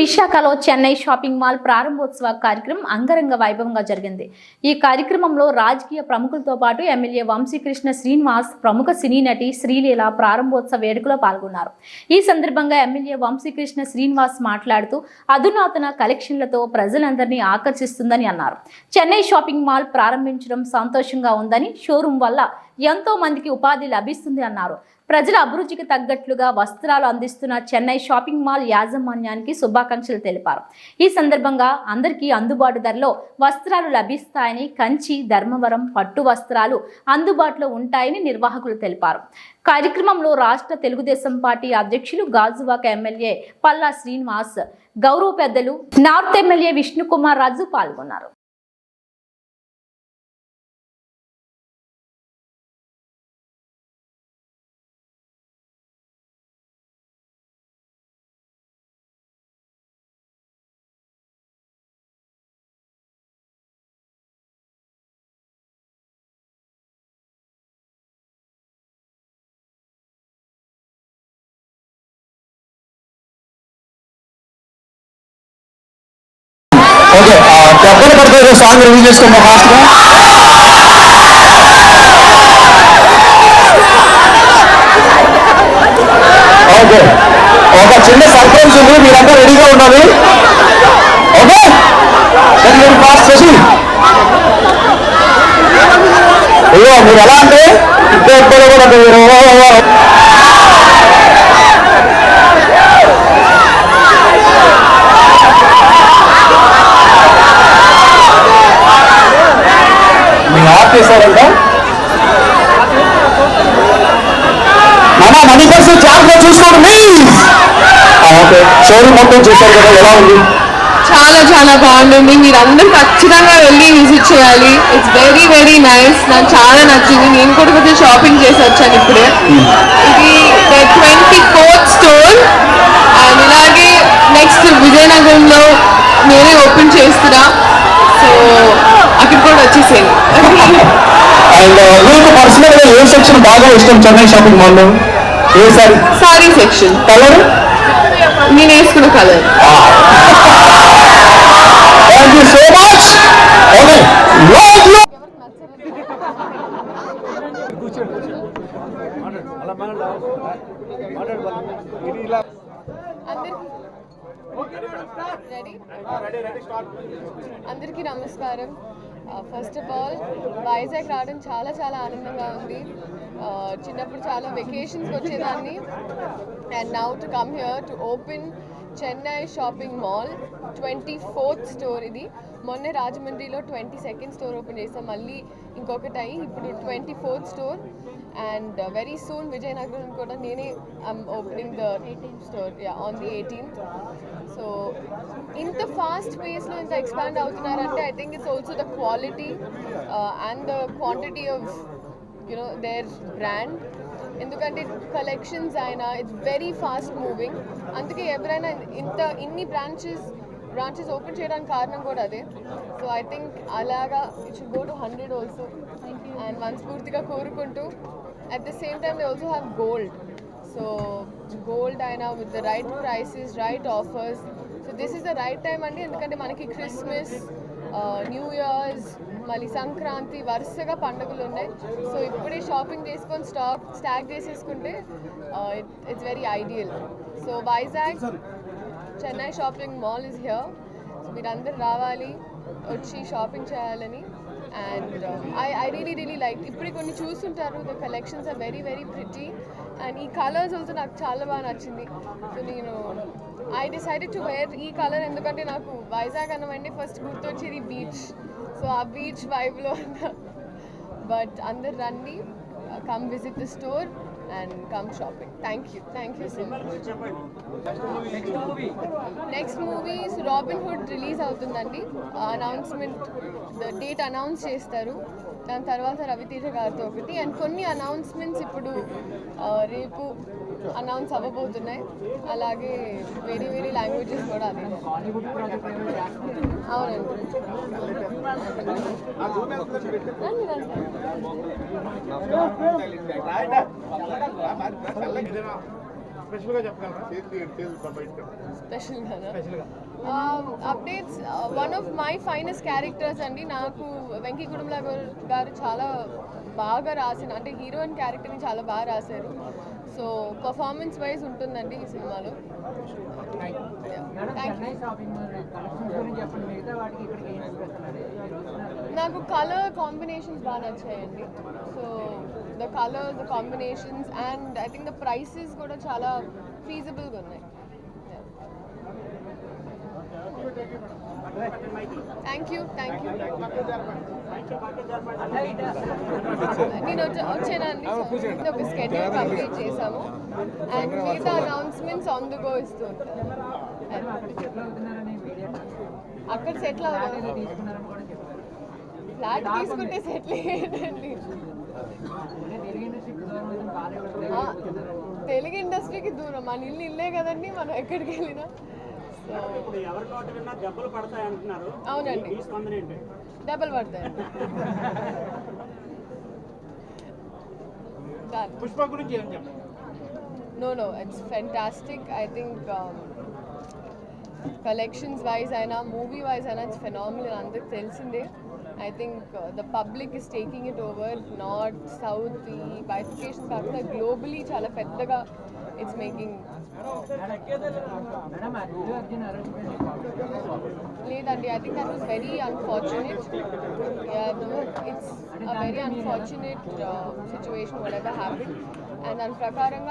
విశాఖలో Chennai shopping mall ప్రారంభోత్సవ కార్యక్రమం అంగరంగ వైభవంగా జరిగింది. ఈ కార్యక్రమంలో రాజకీయ ప్రముఖులతో పాటు ఎమ్మెల్యే వంశీకృష్ణ శ్రీనివాస్ ప్రముఖ సినీ నటి శ్రీలీల ప్రారంభోత్సవ వేడుకలో పాల్గొన్నారు. ఈ సందర్భంగా ఎమ్మెల్యే వంశీకృష్ణ శ్రీనివాస్ మాట్లాడుతూ అధునాతన కలెక్షన్లతో ప్రజలందరినీ ఆకర్షిస్తుందని అన్నారు. చెన్నై షాపింగ్ మాల్ ప్రారంభించడం సంతోషంగా ఉందని షోరూం వల్ల ఎంతో మందికి ఉపాధి లభిస్తుంది అన్నారు. ప్రజల అభిరుచికి తగ్గట్లుగా వస్త్రాలు అందిస్తున్న చెన్నై షాపింగ్ మాల్ యాజమాన్యానికి శుభాకాంక్షలు తెలిపారు. ఈ సందర్భంగా అందరికీ అందుబాటు ధరలో వస్త్రాలు లభిస్తాయని కంచి ధర్మవరం పట్టు వస్త్రాలు అందుబాటులో ఉంటాయని నిర్వాహకులు తెలిపారు. కార్యక్రమంలో రాష్ట్ర తెలుగుదేశం పార్టీ అధ్యక్షులు గాజువాక ఎమ్మెల్యే పల్లా శ్రీనివాస్ గౌరవ పెద్దలు నార్త్ ఎమ్మెల్యే విష్ణుకుమార్ రాజు పాల్గొన్నారు. ఓకే పడుతుంది సాంగ్ రిలీజ్ చేసుకోమా ఫాస్ట్ ఓకే ఒక చిన్న సర్ప్రైజ్ ఉంది మీరంతా రెడీగా ఉండాలి ఓకే మీరు ఫాస్ట్ చేసి అయ్యో మీరు ఎలా అంటే ఇప్పుడు కూడా మీరు మీరు ఆఫ్ చేశారంట మన మనీ ప్లీజ్ ఓకే. షోరూమ్ మొత్తం చూశారు కదా ఎలా ఉంది? చాలా చాలా బాగుంటుంది. మీరు అందరు ఖచ్చితంగా వెళ్ళి విజిట్ చేయాలి. ఇట్స్ వెరీ వెరీ నైస్ నాకు చాలా నచ్చింది. నేను కూడా కొంచెం షాపింగ్ చేసి వచ్చాను ఇప్పుడే. ఇది ట్వంటీ ఫోర్త్ స్టోర్ అండ్ ఇలాగే నెక్స్ట్ విజయనగరంలో నేనే ఓపెన్ చేస్తున్నా. సో అక్కడ కూడా వచ్చేసేయండి. అండ్ మీకు పర్సనల్గా ఏ సెక్షన్ బాగా ఇష్టం? చెన్నై షాపింగ్ మాల్లో? ఏ సారీ? సారీ సెక్షన్. కలర్? నేను వేసుకున్న colour. Thank you so much okay అందరికీ నమస్కారం. ఫస్ట్ ఆఫ్ ఆల్ వైజాగ్ రావడం చాలా చాలా ఆనందంగా ఉంది. చిన్నప్పుడు చాలా వెకేషన్స్కి వచ్చేదాన్ని. And now to come here to open Chennai shopping mall twenty fourth store ఇది. మొన్న రాజమండ్రిలో ట్వంటీ సెకండ్ స్టోర్ ఓపెన్ చేసాం. మళ్ళీ ఇంకొకటి అయ్యి ఇప్పుడు twenty fourth store and very soon Vizianagaram కూడా నేనే I'm opening the store on the eighteenth so ఇంత ఫాస్ట్ పేస్లో ఇంత expand అవుతున్నారంటే I think it's also the quality and the quantity of you know their brand ఎందుకంటే collections అయినా it's very fast moving అందుకే ఎవరైనా ఇంత ఇన్ని బ్రాంచెస్ బ్రాంచెస్ ఓపెన్ చేయడానికి కారణం కూడా అదే. సో ఐ థింక్ అలాగా it should go to hundred also and మనస్ఫూర్తిగా కోరుకుంటూ at the same time they also have gold so gold అయినా with the right prices right offers so this is the right time అండి. ఎందుకంటే మనకి Christmas new years మళ్ళీ సంక్రాంతి వరుసగా పండుగలు ఉన్నాయి. సో ఇప్పుడే షాపింగ్ చేసుకొని స్టాక్ స్టాక్ చేసేసుకుంటే it's very ideal so Vizag Chennai shopping mall is here so మీరందరూ రావాలి వచ్చి షాపింగ్ చేయాలని. And I I really really like ఇప్పుడు కొన్ని చూస్తుంటారు. The collections are very very pretty and ఈ కలర్స్ ఆల్సో నాకు చాలా బాగా నచ్చింది. సో నేను ఐ డిసైడెడ్ టు వేర్ ఈ కలర్ ఎందుకంటే నాకు వైజాగ్ అనవండి ఫస్ట్ గుర్తొచ్చేది బీచ్ సో ఆ బీచ్ వైబ్లో బట్ అందరు రండి. Come visit the store and come shopping thank you thank you so much next movies Robin Hood release అవుతుందండి అనౌన్స్మెంట్ డేట్ అనౌన్స్ చేస్తారు దాని తర్వాత రవితేజ గారితో ఒకటి అండ్ కొన్ని అనౌన్స్మెంట్స్ ఇప్పుడు రేపు అనౌన్స్ అవ్వబోతున్నాయి అలాగే వేరే వేరే లాంగ్వేజెస్ కూడా అదే అవునండి updates one of my finest characters అండి నాకు వెంకీ కుటుంబ గారు చాలా బాగా రాసిన అంటే హీరోయిన్ క్యారెక్టర్ని చాలా బాగా రాశారు. సో పర్ఫార్మెన్స్ వైజ్ ఉంటుందండి ఈ సినిమాలో. నాకు కలర్ కాంబినేషన్స్ బాగా నచ్చాయండి. So the colours the combinations and I think the prices కూడా చాలా ఫీజబుల్గా ఉన్నాయి. థ్యాంక్ యూ థ్యాంక్ యూ నేను వచ్చా- వచ్చానండి ఒక స్కెడ్యూల్ కంప్లీట్ చేశాము. అండ్ మిగతా అనౌన్స్మెంట్స్ ఆన్ ద గో ఇస్తూ ఉంటాను అక్కడ సెటిల్ అవ్వాలి. ఫ్లాట్ తీసుకుంటే సెటిల్ అయ్యేటండి అంటే తెలుగు ఇండస్ట్రీకి దూరం. మన ఇల్లు ఇల్లే కదండి మనం ఎక్కడికి వెళ్ళినా. సో ఇప్పుడు ఎవరి నోట విన్నా దెబ్బలు పడతాయి అంటున్నారు. అవునండి. డబల్ పడతాయి. పుష్ప గురించి ఏం చెప్పండి no no it's fantastic I think collections wise అయినా మూవీ వైజ్ అయినా ఇట్స్ ఫెనామినల్ అందరికి తెలిసిందే. I think the public is taking it over north south ఈ బైఫికేషన్ కాకుండా గ్లోబలీ చాలా పెద్దగా it's making madam Allu Arjun arrest లేదండి I think that was very unfortunate it's a very unfortunate situation whatever happen and దాని ప్రకారంగా